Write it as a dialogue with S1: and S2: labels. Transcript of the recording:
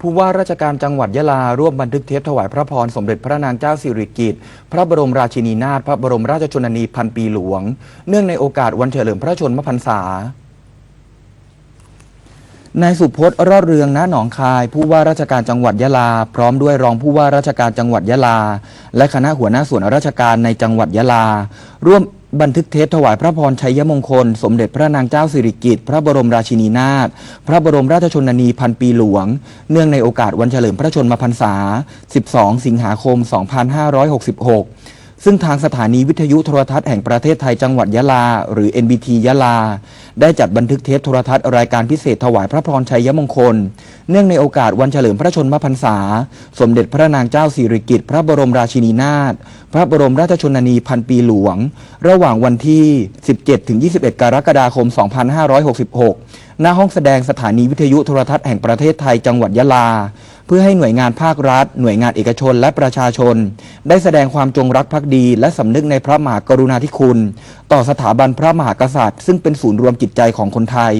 S1: ผู้ว่าราชการจังหวัดยะลา ร่วมบันทึกเทปถวายพระพร สมเด็จพระนางเจ้าสิริกิติ์พระบรมราชินีนาถพระบรมราชชนนีพันปีหลวง เนื่องในโอกาสวันเฉลิมพระชนมพรรษานายสุพจน์รอดเรืองณหนองคาย ผู้ว่าราชการจังหวัดยะลา พร้อมด้วยรองผู้ว่าราชการจังหวัดยะลา และคณะหัวหน้าส่วนราชการในจังหวัดยะลา ร่วม บันทึกเทปถวายพระพรชัยมงคล สมเด็จพระนางเจ้าสิริกิติ์พระบรมราชินีนาถพระบรมราชชนนีพันปีหลวง เนื่องในโอกาสวันเฉลิมพระชนมพรรษา 12 สิงหาคม 2566 ซึ่งทางสถานีวิทยุโทรทัศน์แห่งประเทศไทยจังหวัดยะลา หรือ NBT ยะลา ได้จัดบันทึกเทปโทรทัศน์รายการพิเศษถวายพระพรชัยมงคล เนื่องในโอกาสวันเฉลิมพระชนมพรรษา สมเด็จพระนางเจ้าสิริกิติ์พระบรมราชินีนาถพระบรมราชชนนีพันปีหลวง ระหว่างวันที่ 17-21 กรกฎาคม 2566 ณห้องแสดงสถานีวิทยุโทรทัศน์แห่งประเทศไทยจังหวัดยะลา พื่อให้หน่วยงานภาครัฐ หน่วยงานเอกชนและประชาชน ได้แสดงความจงรักภักดี และสำนึกในพระมหากรุณาธิคุณ ต่อสถาบันพระมหากษัตริย์ ซึ่งเป็นศูนย์รวมจิตใจของคนไทย